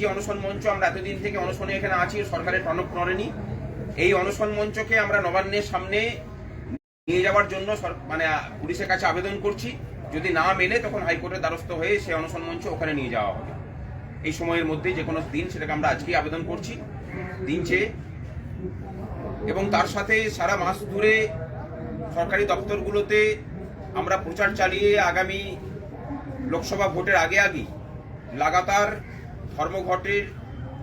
যে অনশন মঞ্চ আমরা এতদিন থেকে অনশনে এখানে আছি, সরকারের টনক নড়েনি এই অনশন মঞ্চকে আমরা নবান্নের সামনে নিয়ে যাওয়ার জন্য মানে পুলিশের কাছে আবেদন করছি। যদি না মেলে তখন হাইকোর্টের দ্বারস্থ হয়ে সেই অনশন মঞ্চ ওখানে নিয়ে যাওয়া হবে। এই সময়ের মধ্যে যে কোনো দিন সেটাকে আমরা আজকেই আবেদন করছি, দিন চেয়ে। এবং তার সাথে সারা মাস ধরে সরকারি দপ্তরগুলোতে আমরা প্রচার চালিয়ে আগামী লোকসভা ভোটের আগে আগে লাগাতার ধর্মঘটের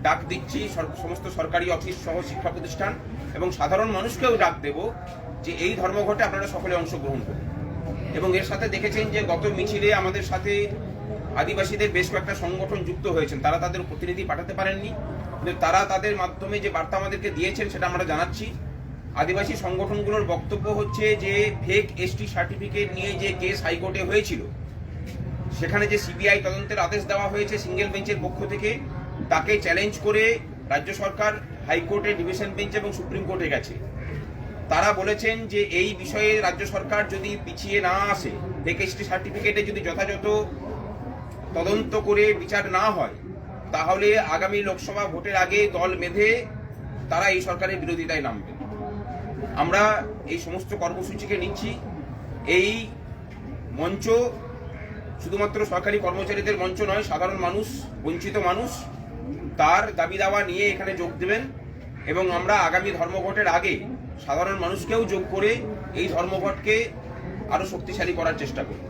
ডাক দিচ্ছি সমস্ত সরকারি অফিস সহ শিক্ষা প্রতিষ্ঠান এবং সাধারণ মানুষকেও ডাক দেব যে এই ধর্মঘটে আপনারা সকলে অংশগ্রহণ করুন। এবং এর সাথে দেখেছেন যে গত মিছিলে আমাদের সাথে আদিবাসীদের বেশ কয়েকটা সংগঠন যুক্ত হয়েছেন। তারা তাদের প্রতিনিধি পাঠাতে পারেননি। কিন্তু তারা তাদের মাধ্যমে যে বার্তা আমাদেরকে দিয়েছেন সেটা আমরা জানাচ্ছি। আদিবাসী সংগঠনগুলোর বক্তব্য হচ্ছে যে ফেক এসটি সার্টিফিকেট নিয়ে যে কেস হাইকোর্টে হয়েছিল সেখানে যে সিবিআই তদন্তের আদেশ দেওয়া হয়েছে সিঙ্গেল বেঞ্চের পক্ষ থেকে, তাকে চ্যালেঞ্জ করে রাজ্য সরকার হাইকোর্টে ডিভিশন বেঞ্চ এবং সুপ্রিম কোর্টে গেছে। তারা বলেছেন যে এই বিষয়ে রাজ্য সরকার যদি পিছিয়ে না আসে ভেকেস্টি সার্টিফিকেটে যদি যথাযথ তদন্ত করে বিচার না হয়, তাহলে আগামী লোকসভা ভোটের আগে দল বেঁধে তারা এই সরকারের বিরোধিতায় নামবে। আমরা এই সমস্ত কর্মসূচিকে নিচ্ছি। এই মঞ্চ শুধুমাত্র সরকারি কর্মচারীদের মঞ্চ নয়, সাধারণ মানুষ, বঞ্চিত মানুষ, তার দাবি দাওয়া নিয়ে এখানে যোগ দেবেন এবং আমরা আগামী ধর্মঘটের আগে সাধারণ মানুষকেও যোগ করে এই ধর্মঘটকে আরও শক্তিশালী করার চেষ্টা করব।